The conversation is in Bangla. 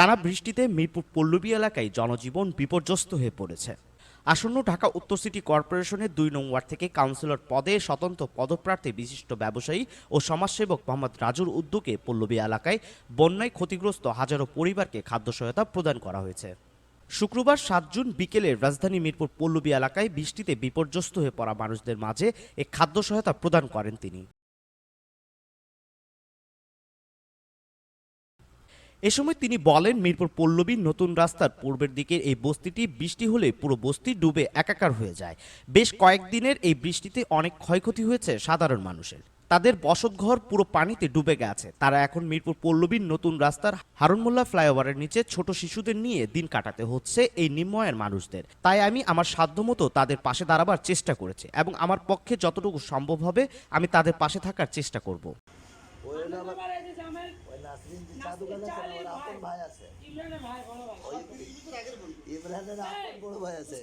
টানা বৃষ্টিতে মিরপুর পল্লবী এলাকায় জনজীবন বিপর্যস্ত হয়ে পড়েছে। আসন্ন ঢাকা উত্তর সিটি কর্পোরেশনের দুই নং ওয়ার্ড থেকে কাউন্সিলর পদে স্বতন্ত্র পদপ্রার্থী, বিশিষ্ট ব্যবসায়ী ও সমাজসেবক মোহাম্মদ রাজুর উদ্যোগে পল্লবী এলাকায় বন্যায় ক্ষতিগ্রস্ত হাজারো পরিবারকে খাদ্য সহায়তা প্রদান করা হয়েছে। শুক্রবার সাত জুন বিকেলে রাজধানী মিরপুর পল্লবী এলাকায় বৃষ্টিতে বিপর্যস্ত হয়ে পড়া মানুষদের মাঝে এ খাদ্য সহায়তা প্রদান করেন তিনি। এ সময় তিনি বলেন, মিরপুর পল্লবীর নতুন রাস্তার পূর্বের দিকের এই বস্তিটি বৃষ্টি হলে পুরো বস্তি ডুবে একাকার হয়ে যায়। বেশ কয়েকদিনের এই বৃষ্টিতে অনেক ক্ষয়ক্ষতি হয়েছে সাধারণ মানুষের। তাদের বসতঘর পুরো পানিতে ডুবে গেছে। তারা এখন মিরপুর পল্লবীর নতুন রাস্তার হারুনমোল্লা ফ্লাইওভারের নিচে ছোট শিশুদের নিয়ে দিন কাটাতে হচ্ছে এই নিম্নয়ের মানুষদের। তাই আমি আমার সাধ্যমতো তাদের পাশে দাঁড়াবার চেষ্টা করেছি এবং আমার পক্ষে যতটুকু সম্ভব হবে আমি তাদের পাশে থাকার চেষ্টা করব। ওই নাসরিন যে চা দোকান আছে না, ওর আপন ভাই আছে ইমরানের আপন বড় ভাই আছে।